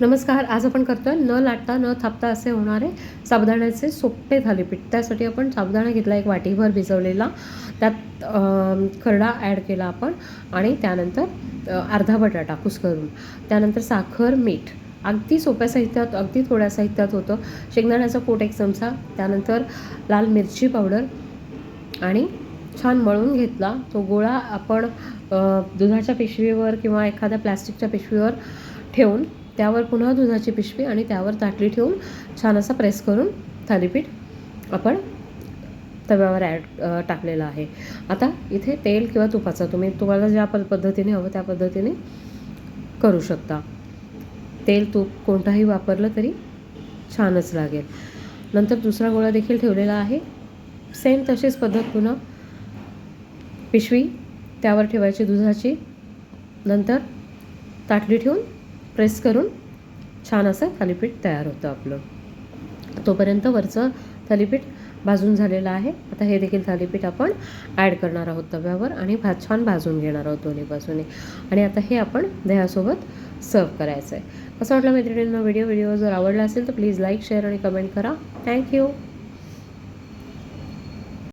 नमस्कार आज आपण करतोय न लाटता न थापता असे होणारे साबुदाण्याचे सोपे थालीपीठ. त्यासाठी आपण साबुदाणा घेतला एक वाटीभर भिजवलेला. त्यात खरडा ॲड केला आपण आणि त्यानंतर अर्धा बटाटा कुस्करून. त्यानंतर साखर मीठ. अगदी सोप्या साहित्यात अगदी थोड्या साहित्यात होतं. शेंगदाण्याचा पोट एक चमचा त्यानंतर लाल मिरची पावडर आणि छान मळून घेतला. तो गोळा आपण दुधाच्या पिशवीवर किंवा एखाद्या प्लॅस्टिकच्या पिशवीवर ठेवून त्यावर पुन्हा दुधाची पिशवी आणि त्यावर ताटली ठेवून छान असा प्रेस करून थालीपीठ आपण तव्यावर ॲड टाकलेलं आहे. आता इथे तेल किंवा तुपाचा तुम्ही तुम्हाला ज्या प पद्धतीने हवं त्या पद्धतीने करू शकता. तेल तूप कोणताही वापरलं तरी छानच लागेल. नंतर दुसरा गोळा देखील ठेवलेला आहे. सेम तशीच पद्धत पुन्हा पिशवी त्यावर ठेवायची दुधाची. नंतर ताटली ठेवून प्रेस करून छान असं थालीपीठ तयार होतं आपलं. तोपर्यंत वरचं थालीपीठ भाजून झालेलं आहे. आता हे देखील थालीपीठ आपण ॲड करणार आहोत तव्यावर आणि भा छान भाजून घेणार आहोत दोन्ही बाजूने आणि आता हे आपण दह्यासोबत सर्व करायचं आहे कसं वाटलं मैत्रिणींना व्हिडिओ व्हिडिओ जर आवडला असेल तर प्लीज लाईक शेअर आणि कमेंट करा. Thank you